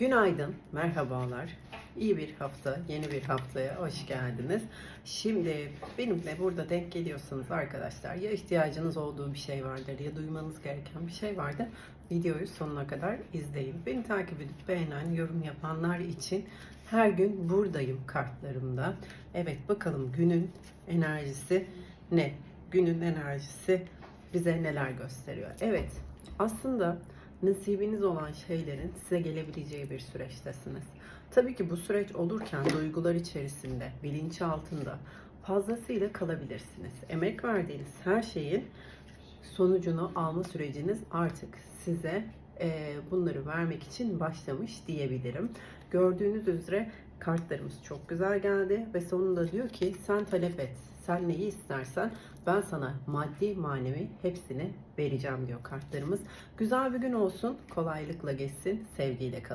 Günaydın, merhabalar. İyi bir hafta, yeni bir haftaya hoş geldiniz. Şimdi benimle burada denk geliyorsanız arkadaşlar ya ihtiyacınız olduğu bir şey vardır ya duymanız gereken bir şey vardır. Videoyu sonuna kadar izleyin. Beni takip edip beğenen, yorum yapanlar için her gün buradayım kartlarımda. Evet bakalım günün enerjisi ne? Günün enerjisi bize neler gösteriyor? Evet aslında nasibiniz olan şeylerin size gelebileceği bir süreçtesiniz. Tabii ki bu süreç olurken duygular içerisinde, bilinç altında fazlasıyla kalabilirsiniz. Emek verdiğiniz her şeyin sonucunu alma süreciniz artık size bunları vermek için başlamış diyebilirim. Gördüğünüz üzere kartlarımız çok güzel geldi ve sonunda diyor ki sen talep et. Sen neyi istersen ben sana maddi manevi hepsini vereceğim diyor kartlarımız. Güzel bir gün olsun. Kolaylıkla geçsin. Sevgiyle kalın.